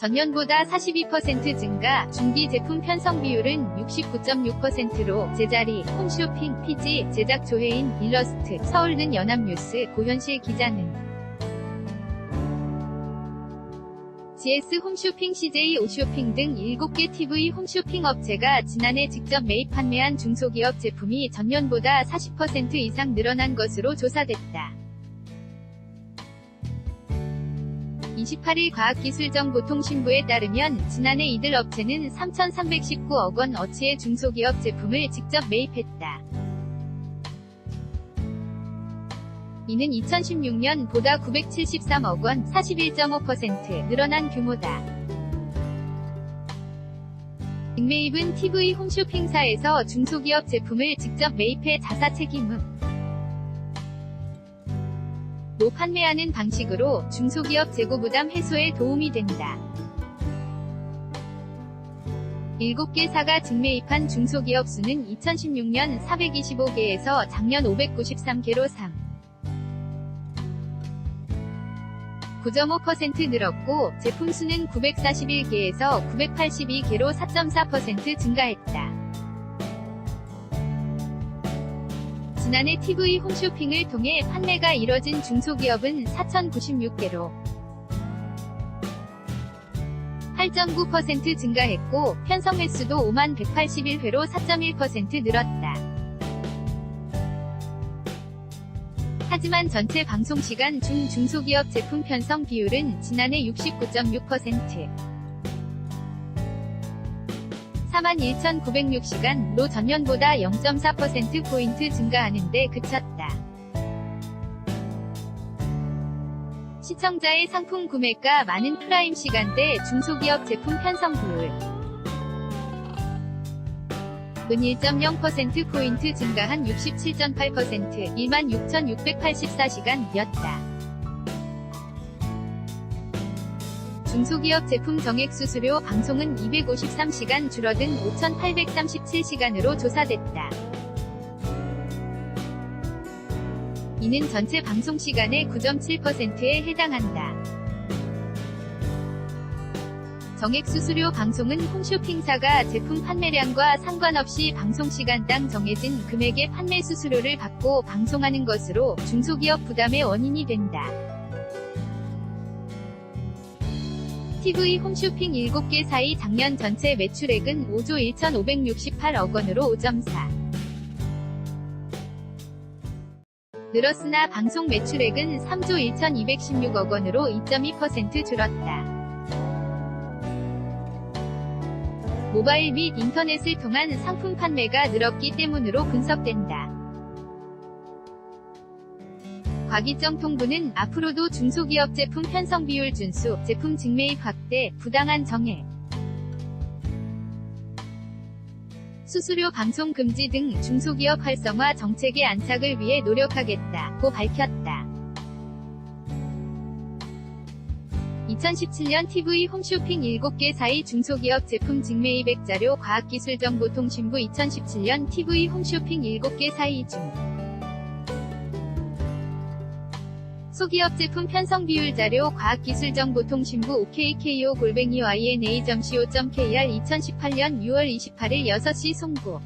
전년보다 42% 증가, 중기 제품 편성 비율은 69.6%로 제자리, 홈쇼핑, PG, 제작 조회인, 일러스트, 서울는 연합뉴스, 고현실 기자는 GS 홈쇼핑, CJ 오쇼핑 등 7개 TV 홈쇼핑 업체가 지난해 직접 매입 판매한 중소기업 제품이 전년보다 40% 이상 늘어난 것으로 조사됐다. 28일 과학기술정보통신부에 따르면 지난해 이들 업체는 3,319억 원 어치의 중소기업 제품을 직접 매입했다. 이는 2016년 보다 973억 원, 41.5% 늘어난 규모다. 직매입은 TV 홈쇼핑사에서 중소기업 제품을 직접 매입해 자사 책임음. 로 판매하는 방식으로 중소기업 재고 부담 해소에 도움이 된다. 7개사가 직매입한 중소기업 수는 2016년 425개에서 작년 593개로 3. 9.5% 늘었고 제품 수는 941개에서 982개로 4.4% 증가했다. 지난해 TV 홈쇼핑을 통해 판매가 이뤄진 중소기업은 4,096개로 8.9% 증가했고 편성 횟수도 5만 181회로 4.1% 늘었다. 하지만 전체 방송 시간 중 중소기업 제품 편성 비율은 지난해 69.6%, 41,906시간로 전년보다 0.4%포인트 증가하는데 그쳤다. 시청자의 상품 구매가 많은 프라임 시간대 중소기업 제품 편성 비율 은 1.0%포인트 증가한 67.8% 26,684시간이었다. 중소기업 제품 정액 수수료 방송은 253시간 줄어든 5,837시간으로 조사됐다. 이는 전체 방송 시간의 9.7%에 해당한다. 정액 수수료 방송은 홈쇼핑사가 제품 판매량과 상관없이 방송 시간당 정해진 금액의 판매 수수료를 받고 방송하는 것으로 중소기업 부담의 원인이 된다. TV 홈쇼핑 7개 사이 작년 전체 매출액은 5조 1,568억 원으로 5.4. 늘었으나 방송 매출액은 3조 1,216억 원으로 2.2% 줄었다. 모바일 및 인터넷을 통한 상품 판매가 늘었기 때문으로 분석된다. 과기정통부는 앞으로도 중소기업 제품 편성 비율 준수, 제품 직매입 확대, 부당한 정액, 수수료 방송 금지 등 중소기업 활성화 정책의 안착을 위해 노력하겠다고 밝혔다. 2017년 TV 홈쇼핑 7개 사이 중소기업 제품 직매입 액 자료 과학기술정보통신부 2017년 TV 홈쇼핑 7개 사이 중 소기업 제품 편성 비율 자료 과학기술정보통신부 OKKO 골뱅이 YNA.co.kr 2018년 6월 28일 6시 송고